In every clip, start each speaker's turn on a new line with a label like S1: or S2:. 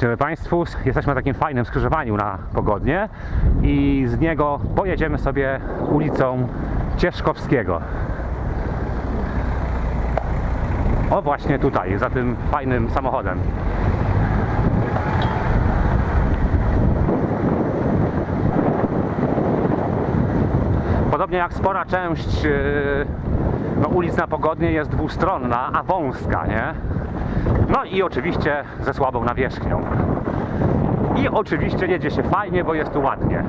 S1: Dzień Państwu, jesteśmy na takim fajnym skrzyżowaniu na Pogodnie i z niego pojedziemy sobie ulicą Cieszkowskiego. O właśnie tutaj, za tym fajnym samochodem. Podobnie jak spora część yy, no, ulic na Pogodnie jest dwustronna, a wąska, nie? No i oczywiście ze słabą nawierzchnią. I oczywiście jedzie się fajnie, bo jest tu ładnie.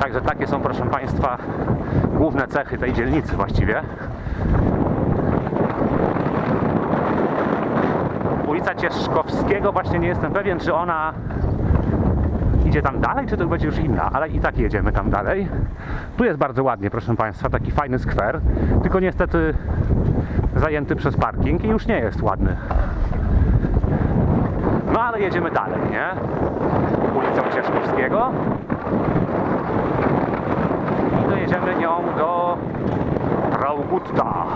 S1: Także takie są, proszę Państwa, główne cechy tej dzielnicy właściwie. Ulica Cieszkowskiego, właśnie nie jestem pewien, czy ona idzie tam dalej, czy to będzie już inna, ale i tak jedziemy tam dalej. Tu jest bardzo ładnie, proszę Państwa, taki fajny skwer, tylko niestety zajęty przez parking i już nie jest ładny. No ale jedziemy dalej, nie? Ulicą Cieszkowskiego. I dojedziemy nią do Traugutta.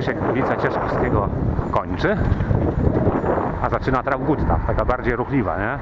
S1: Tu się ulica Cieszkowskiego kończy, a zaczyna Traugutta, taka bardziej ruchliwa, nie?